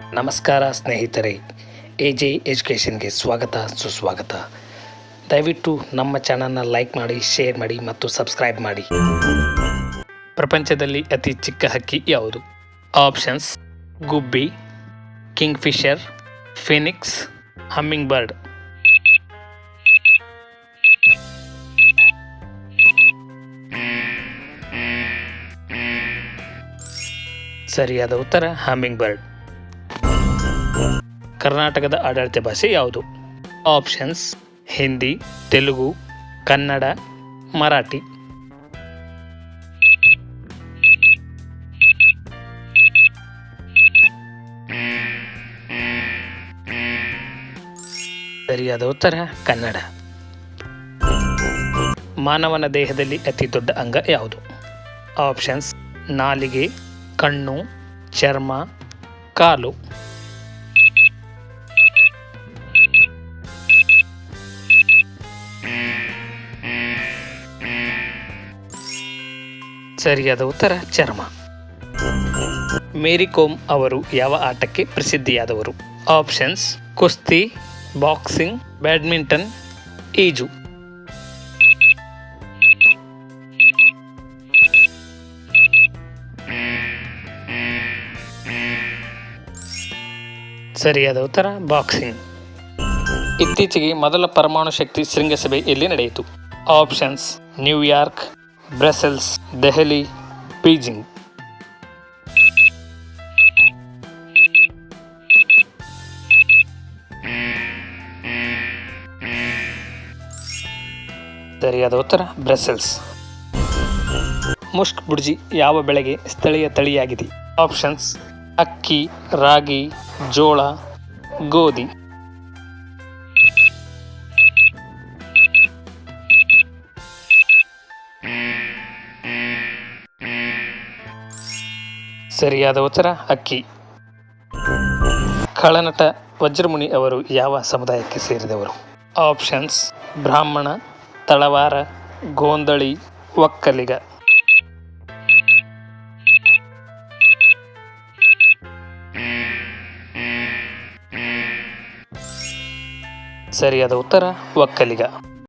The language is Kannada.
ನಮಸ್ಕಾರ ಸ್ನೇಹಿತರೆ ಎ ಜೆ ಎಜುಕೇಷನ್ಗೆ ಸ್ವಾಗತ, ಸುಸ್ವಾಗತ. ದಯವಿಟ್ಟು ನಮ್ಮ ಚಾನಲ್ನ ಲೈಕ್ ಮಾಡಿ, ಶೇರ್ ಮಾಡಿ ಮತ್ತು ಸಬ್ಸ್ಕ್ರೈಬ್ ಮಾಡಿ. ಪ್ರಪಂಚದಲ್ಲಿ ಅತಿ ಚಿಕ್ಕ ಹಕ್ಕಿ ಯಾವುದು? ಆಪ್ಷನ್ಸ್, ಗುಬ್ಬಿ kingfisher phoenix hummingbird ಸರಿಯಾದ ಉತ್ತರ ಹಮ್ಮಿಂಗ್ ಬರ್ಡ್ ಕರ್ನಾಟಕದ ಆಡಳಿತ ಭಾಷೆ ಯಾವುದು? ಆಪ್ಷನ್ಸ್, ಹಿಂದಿ, ತೆಲುಗು, ಕನ್ನಡ, ಮರಾಠಿ. ಸರಿಯಾದ ಉತ್ತರ, ಕನ್ನಡ. ಮಾನವನ ದೇಹದಲ್ಲಿ ಅತಿ ದೊಡ್ಡ ಅಂಗ ಯಾವುದು? ಆಪ್ಷನ್ಸ್, ನಾಲಿಗೆ, ಕಣ್ಣು, ಚರ್ಮ, ಕಾಲು. ಸರಿಯಾದ ಉತ್ತರ, ಚರ್ಮ. ಮೇರಿ ಕೋಮ್ ಅವರು ಯಾವ ಆಟಕ್ಕೆ ಪ್ರಸಿದ್ಧಿಯಾದವರು? ಆಪ್ಷನ್ಸ್, ಕುಸ್ತಿ, ಬಾಕ್ಸಿಂಗ್, ಬ್ಯಾಡ್ಮಿಂಟನ್, ಈಜು. ಸರಿಯಾದ ಉತ್ತರ, ಬಾಕ್ಸಿಂಗ್. ಇತ್ತೀಚೆಗೆ ಮೊದಲ ಪರಮಾಣು ಶಕ್ತಿ ಶೃಂಗಸಭೆ ಎಲ್ಲಿ ನಡೆಯಿತು. Options, New York Brussels, Delhi, Beijing. ಸರಿಯಾದ ಉತ್ತರ, ಬ್ರಸೆಲ್ಸ್. ಮುಷ್ಕ್ ಬುಡ್ಜಿ ಯಾವ ಬೆಳೆಗೆ ಸ್ಥಳೀಯ ತಳಿಯಾಗಿದೆ? ಆಪ್ಷನ್ಸ್, ಅಕ್ಕಿ, ರಾಗಿ, ಜೋಳ, ಗೋಧಿ. ಸರಿಯಾದ ಉತ್ತರ, ಅಕ್ಕಿ. ಖಳನಟ ವಜ್ರಮುನಿ ಅವರು ಯಾವ ಸಮುದಾಯಕ್ಕೆ ಸೇರಿದವರು? ಆಪ್ಷನ್ಸ್, ಬ್ರಾಹ್ಮಣ, ತಳವಾರ, ಗೋಂದಳಿ, ಒಕ್ಕಲಿಗ. ಸರಿಯಾದ ಉತ್ತರ, ಒಕ್ಕಲಿಗ.